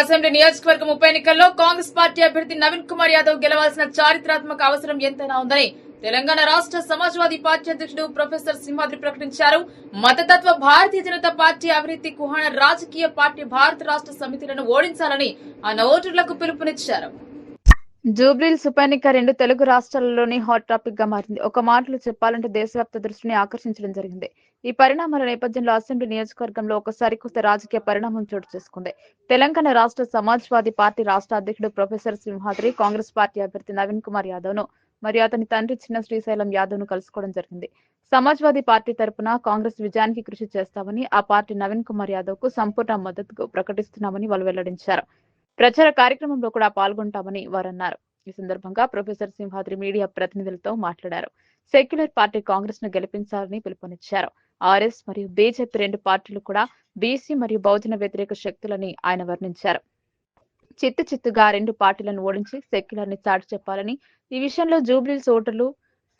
Assembly నియోజకవర్గం ఉప ఎన్నికల్లో కాంగ్రెస్ పార్టీ అభ్యర్థి నవీన్ కుమార్ యాదవ్ గెలవాల్సిన చారిత్రాత్మక అవసరం ఎంతైనా ఉందని తెలంగాణ రాష్ట్ర సమాజ్వాదీ పార్టీ అధ్యక్షుడు ప్రొఫెసర్ సింహాద్రి ప్రకటించారు. మతతత్వ భారతీయ జనతా పార్టీ అవినీతి కుహాన రాజకీయ పార్టీ భారత రాష్ట్ర సమితిలను ఓడించాలని ఆయన ఓటర్లకు పిలుపునిచ్చారు. జూబ్లీల్స్ ఉప ఎన్నిక రెండు తెలుగు రాష్ట్రాలలోని హాట్ టాపిక్గా మారింది. ఒక మాటలో చెప్పాలంటే దేశవ్యాప్త దృష్టిని ఆకర్షించడం జరిగింది. ఈ పరిణామాల నేపథ్యంలో అసెంబ్లీ నియోజకవర్గంలో ఒక సరికొత్త రాజకీయ పరిణామం చోటు చేసుకుంది. తెలంగాణ రాష్ట్ర సమాజ్వాదీ పార్టీ రాష్ట్ర అధ్యక్షుడు ప్రొఫెసర్ సింహాద్రి కాంగ్రెస్ పార్టీ అభ్యర్థి నవీన్ కుమార్ యాదవ్ను మరియు అతని తండ్రి చిన్న శ్రీశైలం యాదవ్ను కలుసుకోవడం జరిగింది. సమాజ్వాదీ పార్టీ తరపున కాంగ్రెస్ విజయానికి కృషి చేస్తామని ఆ పార్టీ నవీన్ కుమార్ యాదవ్కు సంపూర్ణ మద్దతు ప్రకటిస్తున్నామని వాళ్ళు వెల్లడించారు. ప్రచార కార్యక్రమంలో కూడా పాల్గొంటామని వారు అన్నారు ఈ సందర్భంగా ప్రొఫెసర్ సింహాద్రి మీడియా ప్రతినిధులతో మాట్లాడారు. సెక్యులర్ పార్టీ కాంగ్రెస్ను గెలిపించాలని పిలుపునిచ్చారు. ఆర్ఎస్ మరియు బీజేపీ రెండు పార్టీలు కూడా బీసీ మరియు బహుజన వ్యతిరేక శక్తులని ఆయన వర్ణించారు. చిత్తు చిత్తుగా రెండు పార్టీలను ఓడించి సెక్యులర్ని చాటి చెప్పాలని ఈ విషయంలో జూబ్లీల్స్ ఓటర్లు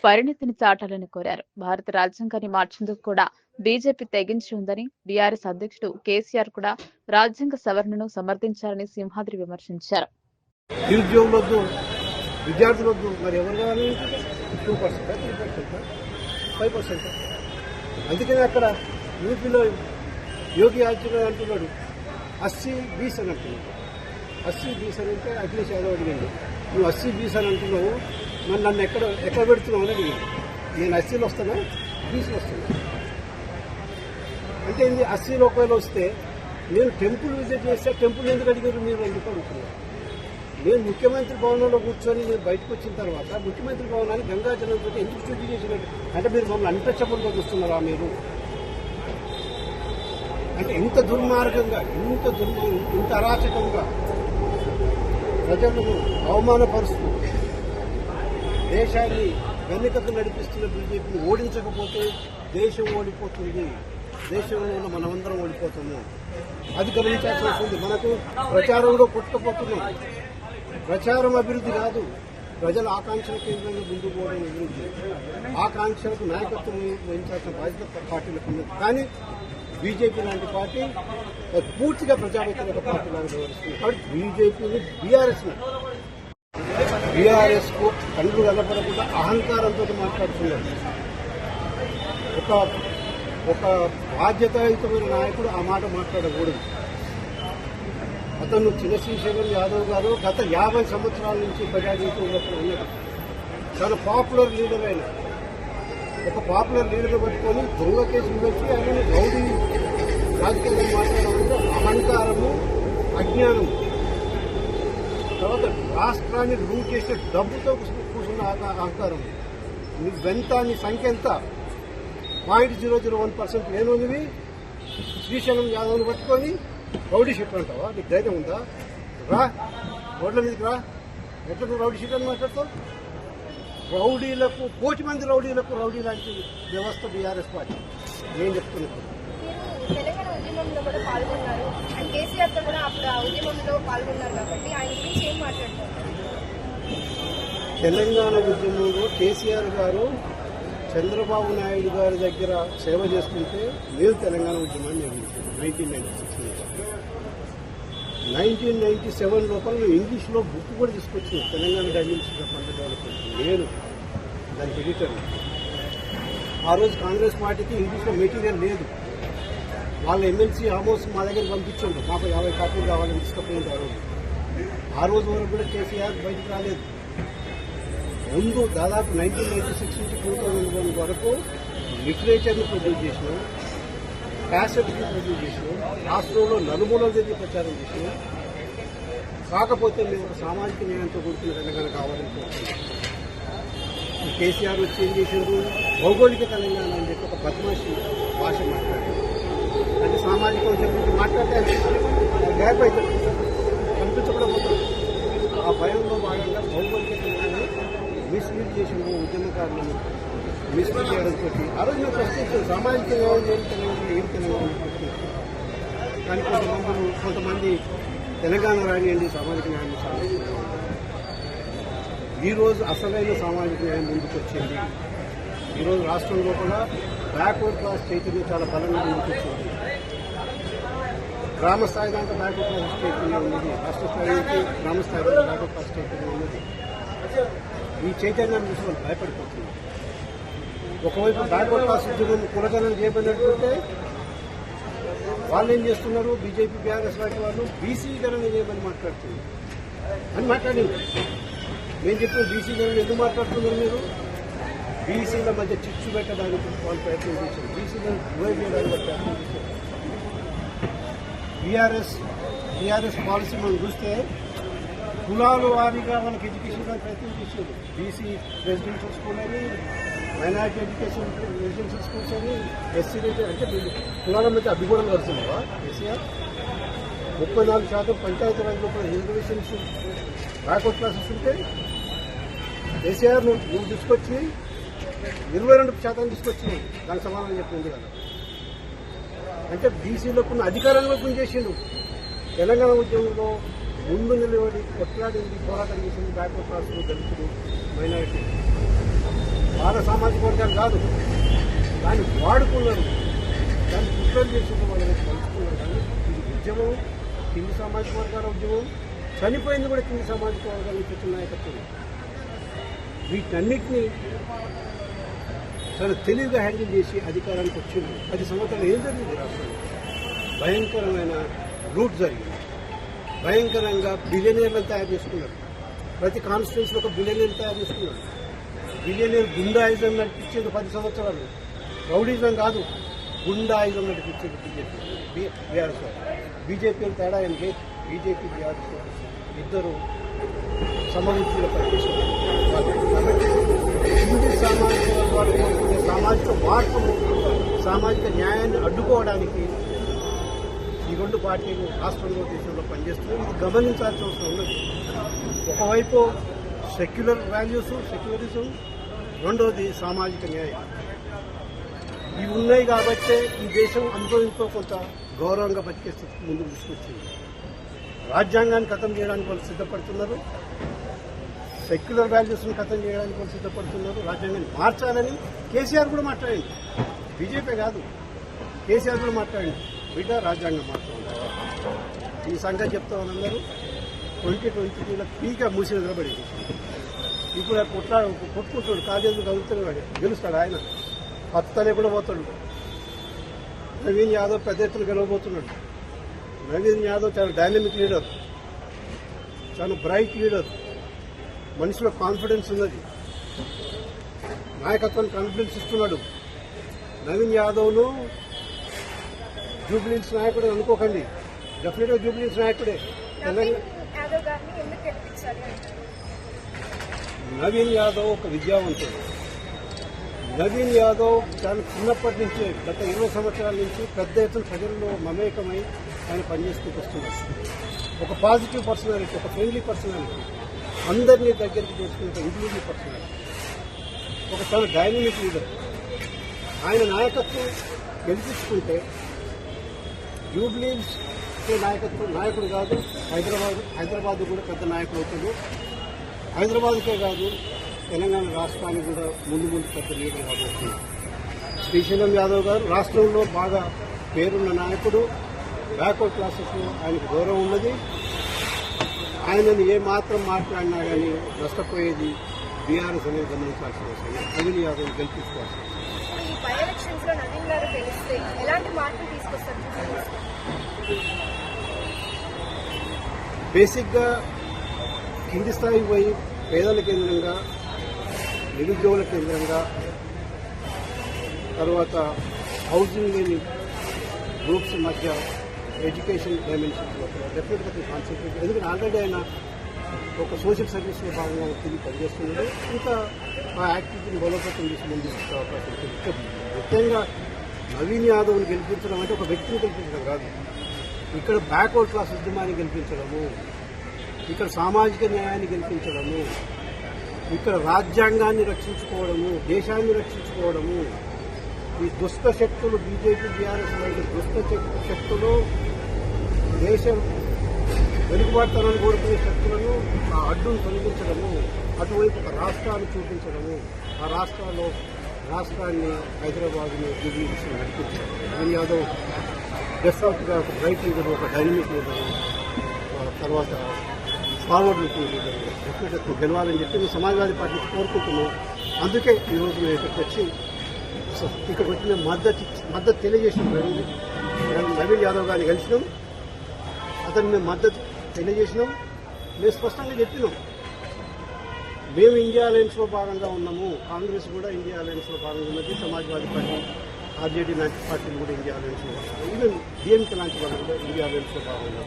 పరిణితిని చాటాలని కోరారు. భారత రాజ్యాంగాన్ని మార్చేందుకు కూడా బీజేపీ తెగించి ఉందని బీఆర్ఎస్ అధ్యక్షుడు కేసీఆర్ కూడా రాజ్యాంగ సవరణను సమర్థించారని సింహాద్రి విమర్శించారు. నిరుద్యోగులు వద్దు మరి ఎవరు కావాలి? Two percent five percent. అందుకని అక్కడ యూపీలో యోగి ఆదిత్యనాథ్ అంటున్నాడు అస్సీ బీస్ అని అంటున్నాడు. అస్సీ బీస్ అని అంటే అఖిలేష్ యాదవ్ అడిగాడు. నువ్వు అస్సీ బీస్ అని అంటున్నావు మరి నన్ను ఎక్కడ ఎక్కడ పెడుతున్నావు అని నేను అస్సీలు వస్తానా బీసీలు వస్తానా అంటే ఇది అస్సీలు ఒకవేళ వస్తే నేను టెంపుల్ విజిట్ చేస్తే టెంపుల్ ఎందుకు అడిగారు మీరు ఎందుకు అడుగుతున్నారు నేను ముఖ్యమంత్రి భవనంలో కూర్చొని నేను బయటకు వచ్చిన తర్వాత ముఖ్యమంత్రి భవనాన్ని గంగా పెట్టి ఎందుకు శుద్ధి చేసినట్టు? అంటే మీరు మమ్మల్ని అన్టచబుల్గా చూస్తున్నారా మీరు? అంటే ఇంత దుర్మార్గంగా ఇంత దుర్మ ఇంత అరాచకంగా ప్రజలను అవమానపరుస్తూ దేశాన్ని వెనుకకు నడిపిస్తున్న బీజేపీని ఓడించకపోతే దేశం ఓడిపోతుంది. దేశంలో ఉన్న మనమందరం ఓడిపోతాము. అది గమనించాల్సి వస్తుంది. మనకు ప్రచారంలో పుట్టకపోతున్నాం ప్రచారం అభివృద్ధి కాదు. ప్రజల ఆకాంక్షల కేంద్రంగా ముందుకు పోవడం అభివృద్ధి. ఆకాంక్షలకు నాయకత్వం వహించాల్సిన బాధ్యత పార్టీలకు ఉన్నది. కానీ బీజేపీ లాంటి పార్టీ పూర్తిగా ప్రజా పార్టీ లాగా వ్యవహరిస్తుంది. కాబట్టి బీజేపీని బీఆర్ఎస్ బీఆర్ఎస్కు కళ్ళు కనపడకుండా అహంకారంతో మాట్లాడుతున్నారు. ఒక ఒక బాధ్యతాయుతమైన నాయకుడు ఆ మాట మాట్లాడకూడదు. అతను చిన్న యాదవ్ గారు గత యాభై సంవత్సరాల నుంచి ప్రజాజీవితంలో ఉన్నాడు చాలా పాపులర్ లీడర్ అయిన ఒక పాపులర్ లీడర్ పట్టుకొని దొంగ కేసులు పెట్టి ఆయన రౌడీ రాజకీయంగా మాట్లాడడం అహంకారము అజ్ఞానము. తర్వాత రాష్ట్రాన్ని రూల్ చేసే డబ్బుతో కూర్చున్న అహ- నువ్వెంత నీ సంఖ్య ఎంత? Point zero zero one percent లేనునివి Srisailam యాదవ్ని పట్టుకొని రౌడీ షీట్ అంటావా? నీకు ధైర్యం ఉందా? రా రోడ్ల మీదకి రా. ఎట్లా నువ్వు రౌడీ షీట్ అని మాట్లాడతావు? రౌడీలకు కోటి మంది రౌడీలకు రౌడీ లాంటి వ్యవస్థ బీఆర్ఎస్ పార్టీ. నేను చెప్తున్నాను తెలంగాణ ఉద్యమంలో కూడా పాల్గొన్నారు. అండ్ కేసీఆర్తో కూడా అప్పుడు ఆ ఉద్యమంలో పాల్గొన్నారు కాబట్టి ఆయన గురించి ఏం మాట్లాడుతున్నారు తెలంగాణ ఉద్యమంలో కేసీఆర్ గారు చంద్రబాబు నాయుడు గారి దగ్గర సేవ చేసుకుంటే మేము తెలంగాణ ఉద్యమాన్ని నిర్మించాం nineteen ninety six nineteen ninety seven లోపల ఇంగ్లీష్లో బుక్ కూడా తీసుకొచ్చింది తెలంగాణ డైమెన్షన్ ఆఫ్ డెవలప్మెంట్ నేను దానికి ఎడిటర్. ఆ రోజు కాంగ్రెస్ పార్టీకి ఇంగ్లీష్లో మెటీరియల్ లేదు. వాళ్ళ ఎమ్మెల్సీ ఆమోస్ మా దగ్గర పంపించండు మాకు యాభై కాపీలు కావాలని తీసుకుపోయింది ఆ రోజు. ఆ రోజు వరకు కూడా కేసీఆర్ బయటకు రాలేదు. ముందు దాదాపు నైన్టీన్ నైన్టీ సిక్స్ నుంచి టూ థౌజండ్ వన్ వరకు లిటరేచర్ని ప్రొడ్యూస్ చేసినాం క్యాసెట్ని ప్రొడ్యూస్ చేసినాం రాష్ట్రంలో నలుమూలలు దగ్గర ప్రచారం చేసినాం. కాకపోతే మేము ఒక సామాజిక న్యాయంతో కూడుకున్న తెలంగాణ కావాలని కోరుతున్నాం. కేసీఆర్ వచ్చి ఏం చేసిండు? భౌగోళిక తెలంగాణ అని చెప్పి ఒక బద్మాషి భాష మాట్లాడారు అంటే సామాజిక విషయం గురించి మాట్లాడితే గ్యాప్ అవుతుంది కనిపించకుండా ఆ భయంలో భాగంగా భౌగోళిక తెలంగాణ మిస్లీడ్ చేసిన ఉద్యమకారులను మిస్లీడ్ చేయడంతో ఆ రోజు మేము ప్రశ్నించాం సామాజిక న్యాయం ఏం తెలంగాణ ఏం తెలంగాణ కానీ కొంతమంది కొంతమంది తెలంగాణ రానియండి సామాజిక న్యాయం సామాజిక ఈరోజు అసలైన సామాజిక న్యాయం ముందుకు వచ్చింది. ఈరోజు రాష్ట్రంలో కూడా బ్యాక్వర్డ్ క్లాస్ చైతన్యం చాలా బలంగా ముందుకు వచ్చింది. గ్రామ స్థాయి దాకా బ్యాకప్ క్లాస్ స్టేట్ ఉన్నది. రాష్ట్ర స్థాయికి గ్రామ స్థాయి దాకా బ్యాకప్ క్లాస్ స్టేట్ ఉన్నది. ఈ చైతన్యాన్ని చూసి వాళ్ళు భయపడిపోతున్నారు ఒకవైపు బ్యాక్వర్డ్ క్లాస్ ఉద్యోగం కులగణన చేయబడినట్టుంటే వాళ్ళు ఏం చేస్తున్నారు? బీజేపీ బీఆర్ఎస్ పార్టీ వాళ్ళు బీసీ గణన చేయమని మాట్లాడుతున్నారు. అని మాట్లాడింది. మేము చెప్పిన బీసీ గణన ఎందుకు మాట్లాడుతున్నారు మీరు? బీసీల మధ్య చిచ్చు పెట్టడానికి వాళ్ళు ప్రయత్నం చేశారు బీసీలను డివైడ్ చేయడానికి ప్రయత్నం చేశారు బీఆర్ఎస్ బీఆర్ఎస్ పాలసీ మనం చూస్తే కులాల వారీగా మనకి ఎడ్యుకేషన్ ఇవ్వడానికి ప్రయత్నం చేసేది. బీసీ రెసిడెన్షియల్ స్కూల్ అని మైనారిటీ ఎడ్యుకేషన్ రెసిడెన్షియల్ స్కూల్స్ అని ఎస్సీ అంటే వీళ్ళు కులాల మధ్య అభిగూఢం కదా కేసీఆర్ ముప్పై నాలుగు శాతం పంచాయతీ రాజ్ రూపాయలు రిజర్వేషన్స్ బ్యాక్వర్డ్ క్లాసెస్ ఉంటే కేసీఆర్ నువ్వు నువ్వు తీసుకొచ్చి ఇరవై రెండు శాతం తీసుకొచ్చి దానికి సమాధానం చెప్పింది కదా అంటే బీసీలకు అధికారంలో పనిచేసిండు తెలంగాణ ఉద్యమంలో ముందు నిలబడి కొట్లాడింది పోరాటం చేసింది బ్యాక్వర్డ్ క్లాసులు దళితులు మైనారిటీ. వాళ్ళ సామాజిక వర్గాలు కాదు. దాన్ని వాడుకున్నారు. దాన్ని కుట్రలు చేసింది వాళ్ళని పంచుకున్నారు. కానీ ఇది ఉద్యమం కింది సామాజిక వర్గాల ఉద్యమం చనిపోయింది కూడా కింది సామాజిక వర్గాల నుంచి వచ్చిన నాయకత్వం. వీటన్నిటినీ చాలా తెలివిగా హ్యాండిల్ చేసి అధికారానికి వచ్చింది. పది సంవత్సరాలు ఏం జరిగింది? రాష్ట్రంలో భయంకరమైన రూట్ జరిగింది. భయంకరంగా బిలియనీర్లను తయారు చేసుకున్నారు. ప్రతి కాన్స్టిట్యూన్సీలో ఒక బిలియనీర్ తయారు చేసుకున్నారు. బిలియనీర్ గుండాయిజం నడిపించేది పది సంవత్సరాలు. రౌడీజం కాదు గుండాయిజం నడిపించేది బీజేపీ. బీఆర్ఎస్ బీజేపీ తేడా ఏంటి బీజేపీ బీఆర్ఎస్ ఇద్దరు సంబంధించిన పనిచేస్తున్నారు హిందూ సామాజిక వర్గాలు సామాజిక మార్పును సామాజిక న్యాయాన్ని అడ్డుకోవడానికి ఈ రెండు పార్టీలు రాష్ట్రంలో దేశంలో పనిచేస్తున్నాయి. ఇది గమనించాల్సిన అవసరం ఉన్నది ఒకవైపు సెక్యులర్ వాల్యూస్ సెక్యులరిజం రెండోది సామాజిక న్యాయం. ఇవి ఉన్నాయి కాబట్టే ఈ దేశం అనుభవించో కొంత గౌరవంగా బతికే స్థితికి ముందుకు తీసుకొచ్చింది. రాజ్యాంగాన్ని ఖతం చేయడానికి వాళ్ళు సిద్ధపడుతున్నారు. సెక్యులర్ వాల్యూస్ను ఖతం చేయడానికి సిద్ధపడుతున్నారు. రాజ్యాంగాన్ని మార్చాలని కేసీఆర్ కూడా మాట్లాడింది. బీజేపీ కాదు. కేసీఆర్ కూడా మాట్లాడింది. బిడ్డ రాజ్యాంగం మార్చాలి ఈ సంగతి చెప్తా అందరూ. ట్వంటీ ట్వంటీ టూలో పీగా మూసి నిలబడి ఇప్పుడు కొట్లా కొట్టుకుంటాడు కాజేందుకు కదులుతున్నాడు గెలుస్తాడు ఆయన. పత్తనే కూడా పోతాడు. నవీన్ యాదవ్ పెద్ద ఎత్తున గెలవబోతున్నాడు. నవీన్ యాదవ్ చాలా డైనమిక్ లీడర్ చాలా బ్రైట్ లీడర్ మనిషిలో కాన్ఫిడెన్స్ ఉన్నది. నాయకత్వానికి కాన్ఫిడెన్స్ ఇస్తున్నాడు. నవీన్ యాదవ్ను జూబ్లీన్స్ నాయకుడు అని అనుకోకండి. డెఫినెట్గా జూబ్లీన్స్ నాయకుడే. నవీన్ యాదవ్ ఒక విద్యావంతుడు. నవీన్ యాదవ్ చాలా చిన్నప్పటి నుంచే గత ఇరవై సంవత్సరాల నుంచి పెద్ద ఎత్తున ప్రజల్లో మమేకమై ఆయన పనిచేస్తూ వస్తున్నారు ఒక పాజిటివ్ పర్సనాలిటీ ఒక ఫ్రెండ్లీ పర్సనాలిటీ అందరినీ దగ్గరికి చేసుకునే ఇంక్లూజివ్ పర్సన్ ఒక చాలా డైనమిక్ లీడర్ ఆయన నాయకత్వం గెలిపించుకుంటే జూబ్లీస్ నాయకత్వం నాయకుడు కాదు హైదరాబాద్ హైదరాబాద్ కూడా పెద్ద నాయకుడు అవుతాడు. హైదరాబాద్కే కాదు తెలంగాణ రాష్ట్రానికి కూడా ముందు ముందు పెద్ద లీడర్ కాబోతుంది శ్రీశైలం యాదవ్ గారు రాష్ట్రంలో బాగా పేరున్న నాయకుడు బ్యాక్వర్డ్ క్లాసెస్లో ఆయనకు గౌరవం ఉన్నది. ఆయనను ఏ మాత్రం మాట్లాడినా కానీ నష్టపోయేది బీఆర్ఎస్ అనేది గమనించాల్సిన అవసరం. నవీన్ యాదవ్ గెలిపించుకోవాల్సిన బేసిక్గా కింది స్థాయికి పోయి పేదల కేంద్రంగా నిరుద్యోగుల కేంద్రంగా తర్వాత హౌసింగ్ లేని గ్రూప్స్ మధ్య ఎడ్యుకేషన్ డైమెన్షన్ డెఫినెట్గా కాన్సన్ట్రేట్ ఎందుకంటే ఆల్రెడీ ఆయన ఒక సోషల్ సర్వీస్లో భాగంగా తిరిగి పనిచేస్తున్నాడు ఇంకా ఆ యాక్టివిటీని బలోపేతం చేసి ముందు అవకాశం ఉంటుంది. ముఖ్యంగా నవీన్ యాదవ్ని గెలిపించడం అంటే ఒక వ్యక్తిని గెలిపించడం కాదు. ఇక్కడ బ్యాక్వర్డ్ క్లాస్ ఉద్యమాన్ని గెలిపించడము ఇక్కడ సామాజిక న్యాయాన్ని గెలిపించడము ఇక్కడ రాజ్యాంగాన్ని రక్షించుకోవడము దేశాన్ని రక్షించుకోవడము ఈ దుష్ట శక్తులు బీజేపీ బీఆర్ఎస్ వంటి దుష్ట శక్తులు దేశం వెనుకబడతానని కోరుకునే శక్తులను ఆ అడ్డును తొలగించడము అటువైపు ఒక రాష్ట్రాన్ని చూపించడము ఆ రాష్ట్రాల్లో రాష్ట్రాన్ని హైదరాబాద్ని దిగులు నడిపించడం. దాని యాదవ్ డెఫినెట్గా ఒక బ్రైట్ లీడర్ ఒక డైనమిక్ లీడర్ తర్వాత ఫార్వర్డ్ లుకింగ్ లీడర్ డెఫినెట్గా గెలవాలని చెప్పి మేము సమాజ్వాదీ పార్టీ కోరుకుంటున్నాం అందుకే ఈరోజు మేము ఇక్కడికి వచ్చి కోసం ఇక్కడికి వచ్చి మేము మద్దతు మద్దతు తెలియజేసిన నవీన్ నవీన్ యాదవ్ గారిని కలిసినాం. అతను మేము మద్దతు తెలియజేసినాం. మేము స్పష్టంగా చెప్పినాం. మేము ఇండియా అలయన్స్లో భాగంగా ఉన్నాము. కాంగ్రెస్ కూడా ఇండియా అలయన్స్లో భాగంగా ఉన్నది. సమాజ్వాదీ పార్టీ ఆర్జేడీ లాంటి పార్టీలు కూడా ఇండియా అలయన్స్లో భాగంగా ఈవెన్ డిఎంకే లాంటి వాళ్ళు కూడా ఇండియా అలయన్స్లో భాగంగా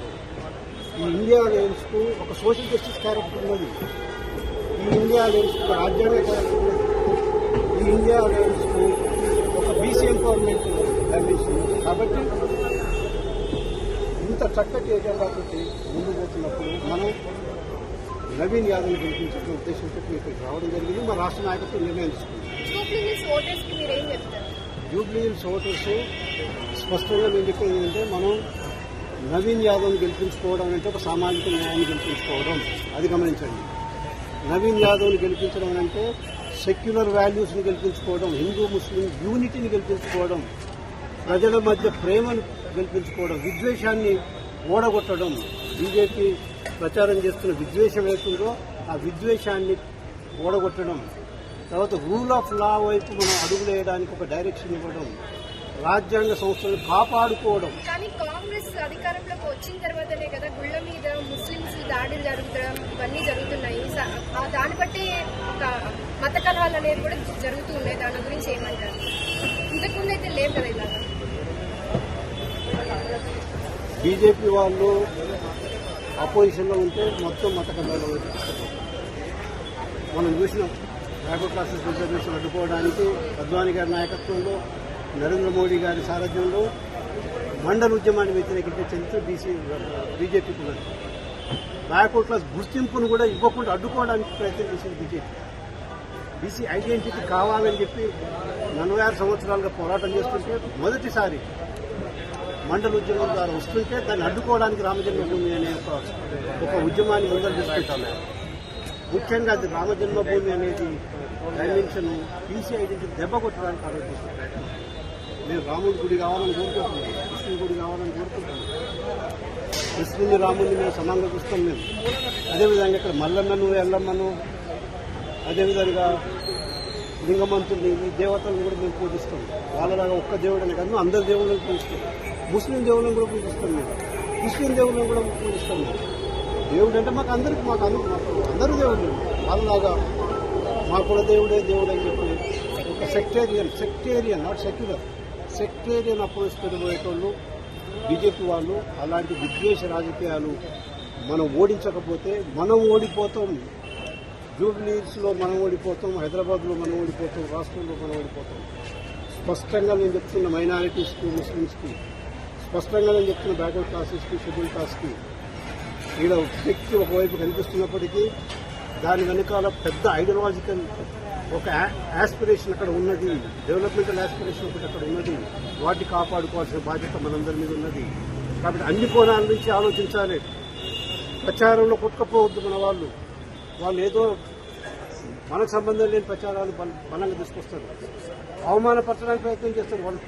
ఈ ఇండియా అలయన్స్కు ఒక సోషల్ జస్టిస్ క్యారెక్టర్ ఉన్నది. ఈ ఇండియా అలయన్స్కు రాజ్యాంగ క్యారెక్టర్ ఉన్నది. ఈ ఇండియా అలయన్స్కు డైమెన్షన్ ఉన్నది కాబట్టి ఇంత చక్కటి ఎజెండాతో ముందుకు పోతున్నప్పుడు మనం నవీన్ యాదవ్ని గెలిపించే ఉద్దేశంతో ఇక్కడికి రావడం జరిగింది. మా రాష్ట్ర నాయకత్వం నిర్ణయం తీసుకుంది. జూబ్లీ హిల్స్ ఓటర్స్కి మీరు ఏం చెప్తారు? జూబ్లీ హిల్స్ ఓటర్స్ స్పష్టంగా మేము చెప్పేది ఏంటంటే మనం నవీన్ యాదవ్ని గెలిపించుకోవడం అంటే ఒక సామాజిక న్యాయాన్ని గెలిపించుకోవడం. అది గమనించండి. నవీన్ యాదవ్ని గెలిపించడం అంటే సెక్యులర్ వాల్యూస్ని గెలిపించుకోవడం హిందూ ముస్లిం యూనిటీని గెలిపించుకోవడం ప్రజల మధ్య ప్రేమను గెలిపించుకోవడం విద్వేషాన్ని ఓడగొట్టడం బీజేపీ ప్రచారం చేస్తున్న విద్వేషం ఏతుందో ఆ విద్వేషాన్ని ఓడగొట్టడం తర్వాత రూల్ ఆఫ్ లా వైపు మనం అడుగులేయడానికి ఒక డైరెక్షన్ ఇవ్వడం రాజ్యాంగ సంస్థలను కాపాడుకోవడం. కానీ కాంగ్రెస్ అధికారంలోకి వచ్చిన తర్వాతనే కదా గుళ్ళ మీద ముస్లింస్ దాడులు జరుగుతడం ఇవన్నీ జరుగుతున్నాయి. దాన్ని బట్టి మత కలహాలు అనేవి కూడా జరుగుతూ ఉన్నాయి. దాని గురించి ఏమంటారు? ఇంతకుముందు అయితే లేవు కదా ఇలాగా. బీజేపీ వాళ్ళు అపోజిషన్లో ఉంటే మొత్తం మత కలహాలు మనం చూసినాం. బ్యాక్వర్డ్ క్లాసెస్ రిజర్వేషన్ అడ్డుకోవడానికి అద్వానీ గారి నాయకత్వంలో నరేంద్ర మోడీ గారి సారథ్యంలో మండల ఉద్యమాన్ని వ్యతిరేకించే చరిత్ర బీసీ బీజేపీకి ఉన్నది. బ్యాక్వర్డ్ క్లాస్ గుర్తింపును కూడా ఇవ్వకుండా అడ్డుకోవడానికి ప్రయత్నం చేసింది బీజేపీ. బీసీ ఐడెంటిటీ కావాలని చెప్పి నలభై ఆరు సంవత్సరాలుగా పోరాటం చేస్తుంటే మొదటిసారి మండల ఉద్యమం ద్వారా వస్తుంటే దాన్ని అడ్డుకోవడానికి రామజన్మభూమి అనే ఒక ఒక ఉద్యమాన్ని ముందరు తీసుకెళ్తాము ముఖ్యంగా అది రామజన్మభూమి అనేది డైమెన్షన్ బీసీ ఐడెంటిటీ దెబ్బ కొట్టడానికి ఆలోచిస్తున్న నేను రాముడి గుడి కావాలని కోరుకుంటున్నాను కృష్ణుడి గుడి కావాలని కోరుకుంటున్నాను. కృష్ణుని రాముడిని మేము సమానంగా చూస్తాం మేము. అదేవిధంగా ఇక్కడ మల్లమ్మను ఎల్లమ్మను అదేవిధంగా లింగమంతుల్ని ఈ దేవతలను కూడా మేము పూజిస్తాం. వాళ్ళలాగా ఒక్క దేవుడని కాదు అందరి దేవుళ్ళని పూజిస్తాం. ముస్లిం దేవుళ్ళని కూడా పూజిస్తాం మేము. క్రిస్టియన్ దేవుళ్ళని కూడా పూజిస్తాం మేము. దేవుడు అంటే మాకు అందరికి మాకు అందరూ అందరూ దేవుళ్ళు. వాళ్ళలాగా మా కుల దేవుడే దేవుడు అని చెప్పి ఒక sectarian sectarian not secular sectarian approach పోయేటోళ్ళు BJP వాళ్ళు అలాంటి విద్వేష రాజకీయాలు మనం ఓడించకపోతే మనం ఓడిపోతాం. జూబ్లీస్లో మనం ఓడిపోతాం హైదరాబాద్లో మనం ఓడిపోతాం రాష్ట్రంలో మనం ఓడిపోతాం. స్పష్టంగా నేను చెప్తున్న మైనారిటీస్కి ముస్లిమ్స్కి స్పష్టంగా నేను చెప్తున్న బ్యాక్వర్డ్ క్లాసెస్కి షెడ్యూల్ క్లాస్కి ఈడ వ్యక్తి ఒకవైపు కనిపిస్తున్నప్పటికీ దాని వెనకాల పెద్ద ఐడియాలజికల్ ఒక యాస్పిరేషన్ అక్కడ ఉన్నది డెవలప్మెంటల్ యాస్పిరేషన్ ఒకటి అక్కడ ఉన్నది వాటిని కాపాడుకోవాల్సిన బాధ్యత మనందరి మీద ఉన్నది. కాబట్టి అన్ని కోణాల నుంచి ఆలోచించాలి. ప్రచారంలో కొట్టుకపోవద్దు మన వాళ్ళు. వాళ్ళు ఏదో మనకు సంబంధం లేని ప్రచారాలు బలంగా తీసుకొస్తారు. అవమానపరచడానికి ప్రయత్నం చేస్తారు. వాళ్ళు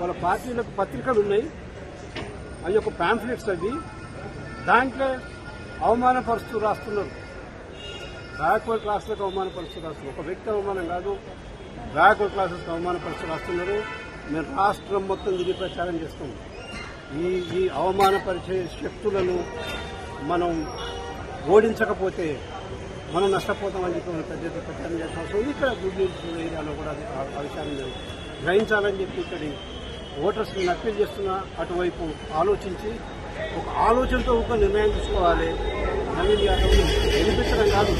వాళ్ళ పార్టీలకు పత్రికలు ఉన్నాయి. అవి ఒక ప్యాంఫ్లెట్స్ అవి. దాంట్లో అవమానపరుస్తూ రాస్తున్నారు. బ్యాక్వర్డ్ క్లాసులకు అవమానపరుస్తూ రాస్తున్నారు. ఒక వ్యక్తి అవమానం కాదు. బ్యాక్వర్డ్ క్లాసెస్కి అవమానపరుస్తూ రాస్తున్నారు. మేము రాష్ట్రం మొత్తం తిరిగి ప్రచారం చేస్తాం. ఈ ఈ అవమానపరిచే శక్తులను మనం ఓడించకపోతే మనం నష్టపోతామని చెప్పి మనం పెద్ద ఎత్తున ప్రచారం చేసిన అవసరం ఉంది ఇక్కడ జూబ్లీ ఏరియాలో కూడా అది ఆ- విషయాన్ని గ్రహించాలని చెప్పి ఇక్కడి ఓటర్స్ నేను అప్పీల్ చేస్తున్నా అటువైపు ఆలోచించి ఒక ఆలోచనతో ఒక నిర్ణయం తీసుకోవాలి. నవీన్ యాదవ్ గెలిపించడం కాదు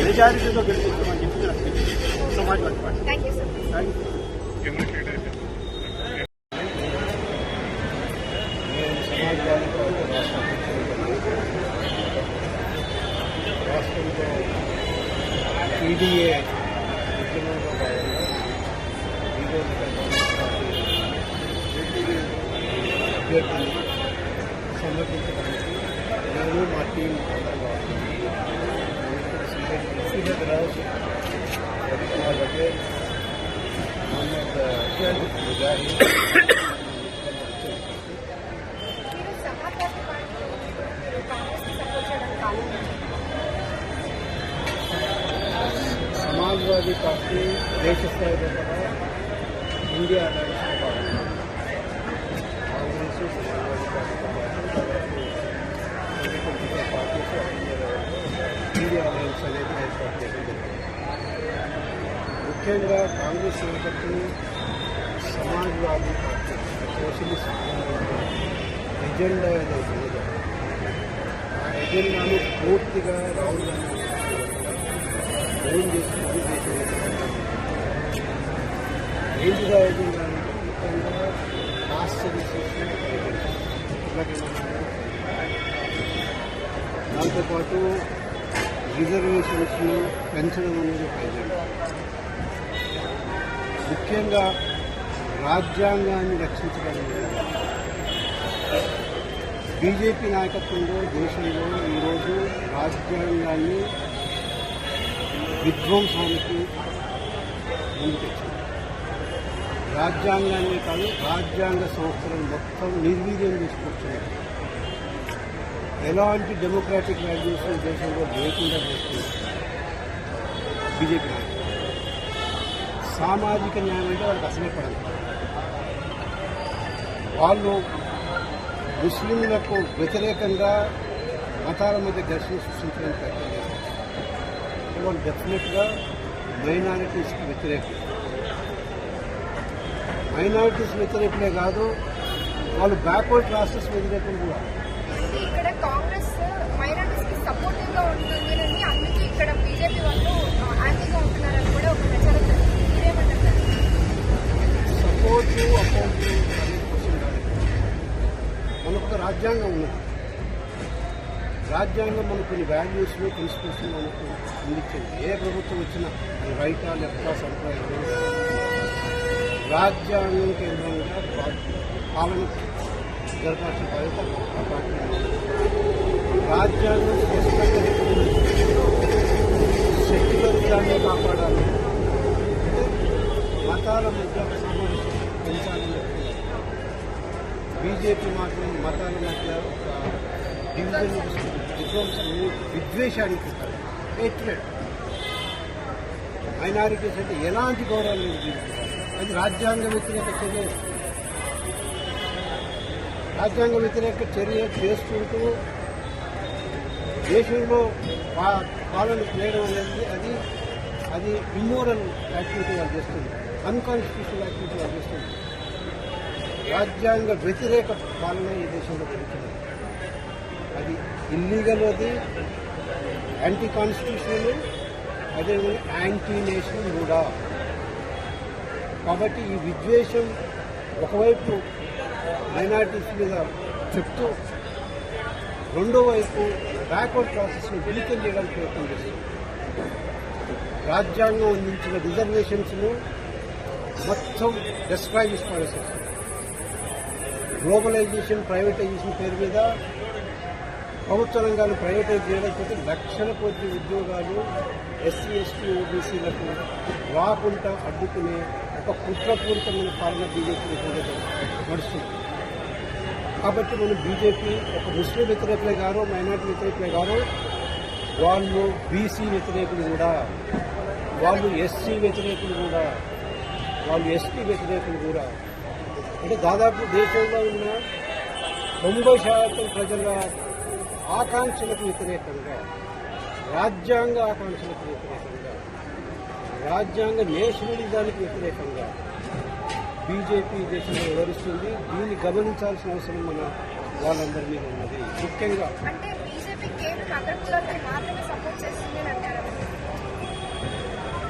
మెజారిటీతో చెప్పి నేను అప్పీల్ చేస్తున్నాను. Samajwadi party thank you Samajwadi party రాష్ట్ర రాష్ట్రంలో పీడీఏ ఉద్యమంలో భాగంగా బీజేపీ కమ్యూనిస్ట్ పార్టీ అభ్యర్థిని సమర్పించడానికి నేను మా టీం అందరూ సీనియర్ రాజు రవికుమార్ పటేల్ మహమ్మద్ ముజాహిద్ సమాజ్వాదీ పార్టీ దేశ స్థాయిలో కూడా ఇండియా అలయన్స్లో భాగంగా కాంగ్రెస్ సమాజ్వాదీ పార్టీతో పాటు పొలిటికల్ పార్టీస్ ఇండియా అలయన్స్ అనేది ఏర్పాటు చేయడం జరిగింది ముఖ్యంగా కాంగ్రెస్ నాయకత్వం సమాజ్వాదీ పార్టీ సోషలిస్ట్ ఎజెండా ఏదైతే ఉందో ఆ ఎజెండాను పూర్తిగా రాహుల్ గాంధీ ఓన్ చేసుకుంటూ దేశంలో ఏంటిగా ఎజెండా అంటే ముఖ్యంగా కాస్ట్ దాంతోపాటు రిజర్వేషన్స్ను పెంచడం అనేది ఒక ముఖ్యంగా రాజ్యాంగాన్ని రక్షించడం బీజేపీ నాయకత్వంలో దేశంలో ఈరోజు రాజ్యాంగాన్ని విధ్వంసానికి ముందుకొచ్చింది. రాజ్యాంగాన్ని కాదు రాజ్యాంగ సంస్థలను మొత్తం నిర్వీర్యం తీసుకొచ్చింది ఎలాంటి డెమోక్రాటిక్ వాల్యూస్ దేశంలో లేకుండా చేస్తుంది బీజేపీ సామాజిక న్యాయం అంటే వాళ్ళకి అసలే పడదు. వాళ్ళు ముస్లింలకు వ్యతిరేకంగా మతాల మధ్య ఘర్షణ సృష్టించడానికి ప్రయత్నం చేస్తారు. వాళ్ళు డెఫినెట్గా మైనారిటీస్కి వ్యతిరేకం మైనారిటీస్ వ్యతిరేకలే కాదు వాళ్ళు బ్యాక్వర్డ్ క్లాసెస్ వ్యతిరేకం కూడా. కాంగ్రెస్ మైనారిటీస్కి సపోర్టివ్గా ఉంటుంది అని అందుకే ఇక్కడ బీజేపీ వాళ్ళు యాంటీగా ఉంటున్నారని కూడా ఒక ప్రచారం జరిగింది. మీరేమంటారు? సపోర్ట్ మనకు రాజ్యాంగం ఉన్నది రాజ్యాంగం మనకు కొన్ని వాల్యూస్ ప్రిన్సిపల్స్ మనకు అందించింది ఏ ప్రభుత్వం వచ్చినా అది రైటా లెఫ్టా సంప్రదాయం రాజ్యాంగం కేంద్రంగా పా- పాలన జరపాల్సిన రాజ్యాంగం స్పష్టంగా కాపాడాలి మతాల మధ్య సామరస్యం పెంచాలని బీజేపీ మాత్రం మతాల మధ్య ఒక డివిజన్ విధ్వంసం విద్వేషానికి హేట్రెడ్ మైనారిటీస్ అంటే ఎలాంటి గౌరవం లేదు అది రాజ్యాంగ వ్యక్తిగత చర్య రాజ్యాంగ వ్యతిరేక చర్య చేస్తుంటూ దేశంలో పా- పాలన చేయడం అనేది అది అది ఇమ్మోరల్ యాక్టివిటీ వాళ్ళు చేస్తుంది. అన్కాన్స్టిట్యూషనల్ యాక్టివిటీ వాళ్ళు చేస్తుంది. రాజ్యాంగ వ్యతిరేక పాలన ఈ దేశంలో జరుగుతుంది. అది ఇల్లీగల్ అది యాంటీ కాన్స్టిట్యూషనల్ అదేవిధంగా యాంటీ నేషనల్ కూడా. కాబట్టి ఈ విద్వేషం ఒకవైపు మైనారిటీస్ మీద చెప్తూ రెండో వైపు బ్యాక్వర్డ్ ప్రాసెస్ని వీకెన్ చేయడానికి ప్రయత్నం చేస్తుంది రాజ్యాంగం అందించిన రిజర్వేషన్స్ను మొత్తం డిస్ట్రాయ్ చేసి గ్లోబలైజేషన్ ప్రైవేటైజేషన్ పేరు మీద ప్రభుత్వ రంగాలు ప్రైవేటైజ్ చేయకపోతే లక్షల కొద్ది ఉద్యోగాలు ఎస్సీ ఎస్టీ ఓబీసీలకు రాకుండా అడ్డుకునే ఒక కుట్రపూరితమైన పాలన బీజేపీ నడుస్తుంది. కాబట్టి మనం బీజేపీ ఒక ముస్లిం వ్యతిరేకులే గారు మైనార్టీ వ్యతిరేకులే గారు వాళ్ళు బీసీ వ్యతిరేకులు కూడా వాళ్ళు ఎస్సీ వ్యతిరేకులు కూడా వాళ్ళు ఎస్టీ వ్యతిరేకులు కూడా. అంటే దాదాపు దేశంలో ఉన్న తొంభై శాతం ప్రజల ఆకాంక్షలకు వ్యతిరేకంగా రాజ్యాంగ ఆకాంక్షలకు వ్యతిరేకంగా రాజ్యాంగ నేషనలిజానికి వ్యతిరేకంగా బీజేపీ దేశంలో వివరిస్తుంది దీన్ని గమనించాల్సిన అవసరం మన వాళ్ళందరి మీద ఉన్నది. ముఖ్యంగా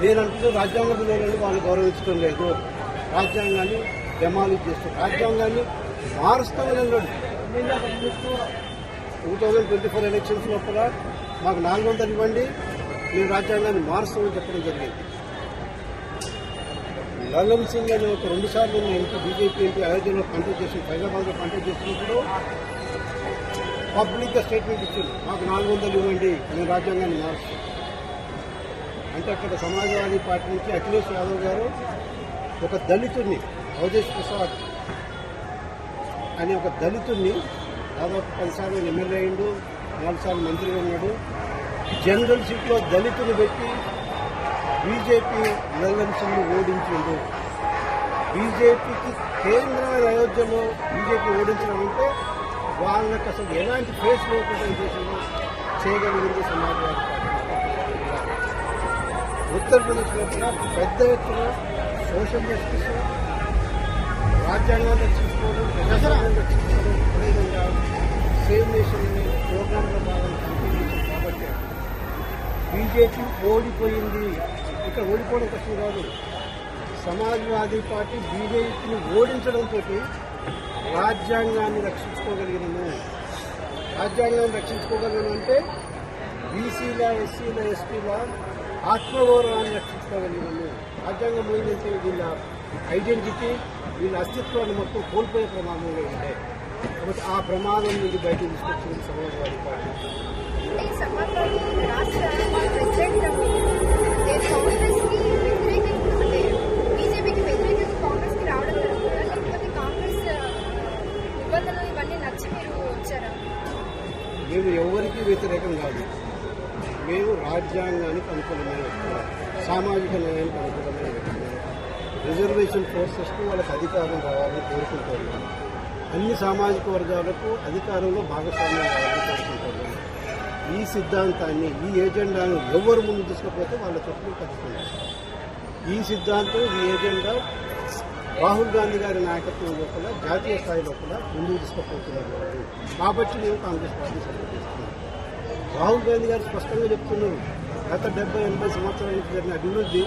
నేను అంటున్న రాజ్యాంగ విలువలను వాళ్ళు గౌరవించడం లేదు. రాజ్యాంగాన్ని డెమాలిష్ చేస్తారు రాజ్యాంగాన్ని మారుస్తామని అన్నాడు. Two thousand twenty four elections లోపల మాకు నాలుగు వందలు ఇవ్వండి. మేము రాజ్యాంగాన్ని మారుస్తామని చెప్పడం జరిగింది. లల్లన్ సింగ్ అనే ఒక రెండు సార్లు ఎంపీ బీజేపీ ఎంపీ అయోధ్యలో కంటెక్ట్ చేసి హైదరాబాద్లో కంటెక్ట్ చేసినప్పుడు పబ్లిక్గా స్టేట్మెంట్ ఇచ్చింది. మాకు నాలుగు వందలు ఇవ్వండి మేము రాజ్యాంగాన్ని మారుస్తాం అంటే అక్కడ సమాజవాదీ పార్టీ నుంచి అఖిలేష్ యాదవ్ గారు ఒక దళితుడిని అవధేష్ ప్రసాద్ అనే ఒక దళితుడిని దాదాపు పదిసార్లు ఎమ్మెల్యే అయిండు నాలుగు సార్లు మంత్రిగా ఉన్నాడు. జనరల్ సీట్లో దళితుని పెట్టి బీజేపీ ఎల్ఎంసీని ఓడించింది బీజేపీకి కేంద్రమైన అయోధ్యలో బీజేపీ ఓడించడం అంటే వాళ్ళకి అసలు ఎలాంటి ఫేస్ లేకుండా ఈ చేయగలిగింది సమాజవాదీ ఉత్తరప్రదేశ్లో కూడా పెద్ద ఎత్తున సోషల్ జస్టిస్ రాజ్యాంగాన్ని రక్షించుకోవడం ప్రజాస్వామ్యాన్ని రక్షించుకోవడం అదేవిధంగా సేవ్ నేషన్ అనే ప్రోగ్రాంలో భాగంగా కాబట్టి బీజేపీ ఓడిపోయింది. ఇక్కడ ఓడిపోవడం కష్టం కాదు. సమాజ్వాదీ పార్టీ బీజేపీని ఓడించడంతో రాజ్యాంగాన్ని రక్షించుకోగలిగినాము రాజ్యాంగాన్ని రక్షించుకోగలిగిన అంటే బీసీల ఎస్సీల ఎస్టీల ఆత్మగౌరవాన్ని రక్షించుకోగలిగినాము రాజ్యాంగం ఏంటంటే వీళ్ళ ఐడెంటిటీ వీళ్ళ అస్తిత్వాన్ని మొత్తం కోల్పోయే ప్రమాదంలో ఉండే కాబట్టి ఆ ప్రమాదం నుండి బయటకు తీసుకొచ్చింది సమాజ్వాదీ పార్టీ. మేము ఎవరికి వ్యతిరేకం కాదు. మేము రాజ్యాంగానికి అనుకూలమైన వ్యక్తులు. సామాజిక న్యాయానికి అనుకూలమైన వ్యక్తులు. రిజర్వేషన్ ఫోర్సెస్కు వాళ్ళకి అధికారం రావాలని కోరుకుంటున్నాం అన్ని సామాజిక వర్గాలకు అధికారంలో భాగస్వామ్యం రావాలని కోరుకుంటున్నాం. ఈ సిద్ధాంతాన్ని ఈ ఏజెండాను ఎవరు ముందు తీసుకుపోతే వాళ్ళ చుట్టూ కలుసుకున్నాం ఈ సిద్ధాంతం ఈ ఏజెండా రాహుల్ గాంధీ గారి నాయకత్వం లోపల జాతీయ స్థాయి లోపల ముందుకు తీసుకుపోతున్నారు. కాబట్టి మేము కాంగ్రెస్ పార్టీ సపోర్ట్ చేస్తున్నాం రాహుల్ గాంధీ గారు స్పష్టంగా చెప్తున్నారు గత డెబ్బై ఎనభై సంవత్సరాలకు జరిగిన అభివృద్ధి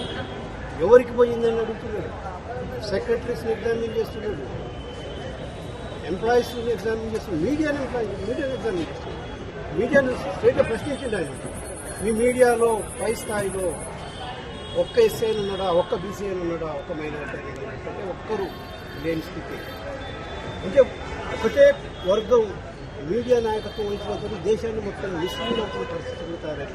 ఎవరికి పోయిందని అడుగుతున్నాడు సెక్రటరీస్ని ఎగ్జామిన్ చేస్తున్నాడు ఎంప్లాయీస్ ఎగ్జామిన్ చేస్తున్నాడు మీడియాని ఎంప్లాయీ మీడియాని ఎగ్జామిన్ చేస్తున్నాడు మీడియాను స్టేట్ ప్రశ్నించండి ఆయన. మీ మీడియాలో పై స్థాయిలో ఒక్క ఎస్ఐలు ఉన్నాడా ఒక్క బీసీఎల్ ఉన్నాడా ఒక్క మైనార్టీ అంటే ఒక్కరు లేని స్థితి. అంటే ఒకటే వర్గం మీడియా నాయకత్వం వహించినందుకు దేశాన్ని మొత్తం నిస్సీలవుతున్న పరిస్థితులు తయారై